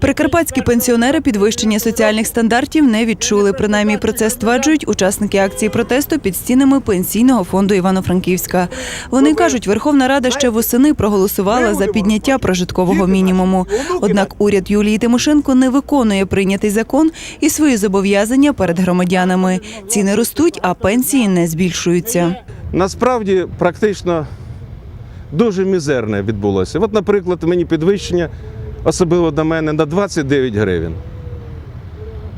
Прикарпатські пенсіонери підвищення соціальних стандартів не відчули. Принаймні про це стверджують учасники акції протесту під стінами пенсійного фонду Івано-Франківська. Вони кажуть, Верховна Рада ще восени проголосувала за підняття прожиткового мінімуму. Однак уряд Юлії Тимошенко не виконує прийнятий закон і свої зобов'язання перед громадянами. Ціни ростуть, а пенсії не збільшуються. Насправді практично дуже мізерне відбулося. От, наприклад, мені підвищення особливо до мене на 29 гривень.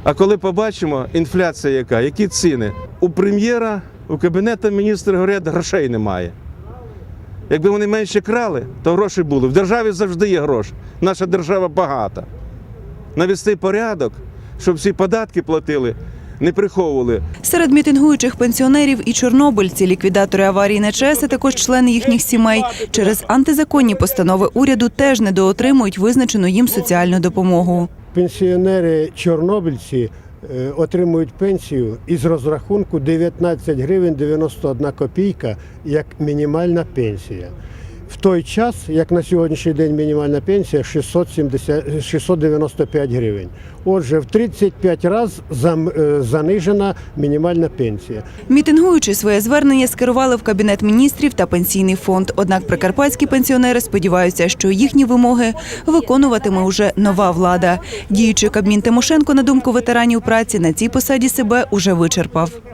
А коли побачимо інфляція яка, які ціни, у прем'єра, у кабінету міністра говорять, грошей немає. Якби вони менше крали, то гроші були. В державі завжди є гроші. Наша держава багата. Навести порядок, щоб всі податки платили, не приховували. Серед мітингуючих пенсіонерів і чорнобильці, ліквідатори аварії на ЧАЕС, а також члени їхніх сімей через антизаконні постанови уряду теж недоотримують визначену їм соціальну допомогу. Пенсіонери чорнобильці е, отримують пенсію із розрахунку 19 гривень 91 копійка як мінімальна пенсія. Той час, як на сьогоднішній день мінімальна пенсія 670, 695 гривень. Отже, в 35 разів е, занижена мінімальна пенсія. Мітингуючи своє звернення скерували в кабінет міністрів та пенсійний фонд. Однак прикарпатські пенсіонери сподіваються, що їхні вимоги виконуватиме уже нова влада. Діючий Кабмін Тимошенко, на думку ветеранів праці, на цій посаді себе уже вичерпав.